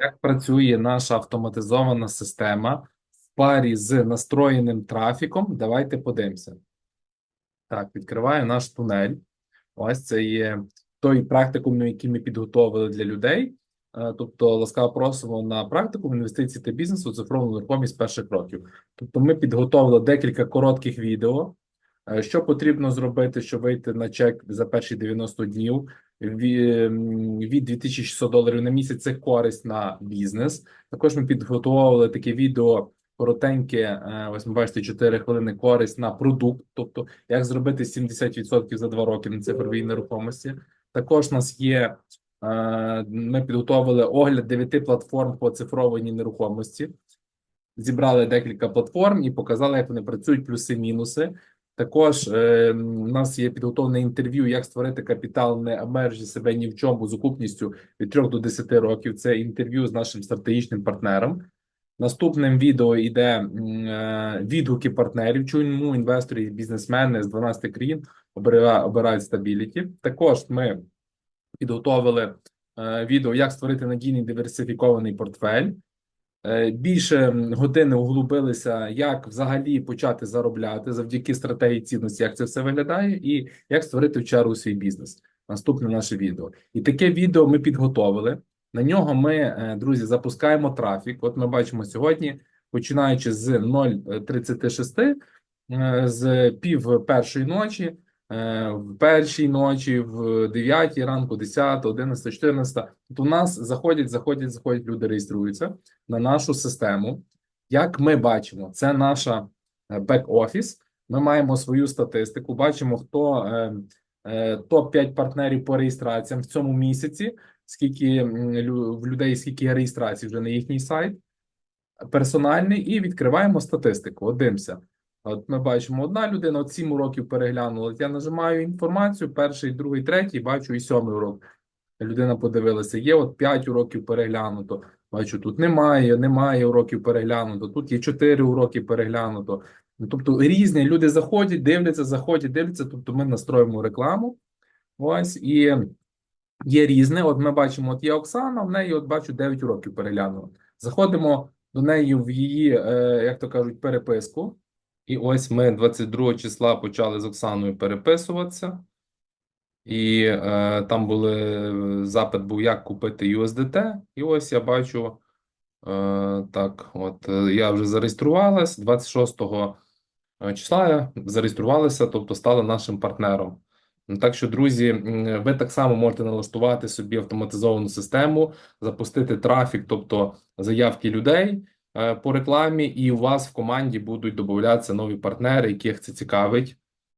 Як працює наша автоматизована система в парі з настроєним трафіком? Давайте подивимося. Так, відкриваю наш тунель. Ось це є той практикум, який ми підготовили для людей. Е, Тобто, ласкаво просимо на практику інвестиції та бізнесу цифрову нерухомість перших років. Тобто, ми підготовили декілька коротких відео. Е, Що потрібно зробити, щоб вийти на чек за перші 90 днів від 2600 доларів на місяць це користь на бізнес. Також ми підготували таке відео коротеньке. е, Ось ми бачите 4 хвилини користь на продукт, тобто як зробити 70% за 2 роки на цифровій нерухомості. Також у нас є. е, Ми підготовили огляд 9 платформ по цифрованій нерухомості. Зібрали декілька платформ і показали, як вони працюють, плюси-мінуси. Також е, у нас є підготовлене інтерв'ю, як створити капітал, не обмежуючи себе ні в чому з окупністю від 3 до 10 років. Це інтерв'ю з нашим стратегічним партнером. Наступним відео йде е, відгуки партнерів. Чому інвестори і бізнесмени з 12 країн обирають стабіліті. Також ми підготовили е, відео, як створити надійний диверсифікований портфель. Е, Більше години углубилися, як взагалі почати заробляти завдяки стратегії цінності, як це все виглядає, і як створити в чергу свій бізнес. Наступне наше відео. І таке відео ми підготовили. На нього ми, е, друзі, запускаємо трафік. От ми бачимо сьогодні, починаючи з 0.36, е, з пів першої ночі, в першій ночі, в 9 ранку, 10, 11, 14. От у нас заходять, заходять, заходять, люди реєструються на нашу систему. Як ми бачимо, це наша бек-офіс. Ми маємо свою статистику. Бачимо, хто е, е, топ 5 партнерів по реєстраціям в цьому місяці. Скільки в людей, скільки є реєстрацій вже на їхній сайт персональний, і відкриваємо статистику. От дивимося. От ми бачимо, одна людина от 7 уроків переглянула. Я нажимаю інформацію, перший, другий, третій, бачу і сьомий урок. Людина подивилася, є от 5 уроків переглянуто. Бачу, тут немає, немає уроків переглянуто. Тут є 4 уроки переглянуто. Ну, тобто різні люди заходять, дивляться, заходять, дивляться. Тобто ми настроїмо рекламу. Ось і є різне. От ми бачимо, от є Оксана, в неї от бачу 9 уроків переглянула. Заходимо до неї в її, е, як то кажуть, переписку. І ось ми 22 числа почали з Оксаною переписуватися. І е, там були запит був, як купити USDT. І ось я бачу, е, так, от е, я вже зареєструвалась 26 числа. Я зареєструвалася, тобто стала нашим партнером. Ну, Так що, друзі, ви так само можете налаштувати собі автоматизовану систему, запустити трафік, тобто заявки людей е, по рекламі, і у вас в команді будуть додатися нові партнери, яких це цікавить.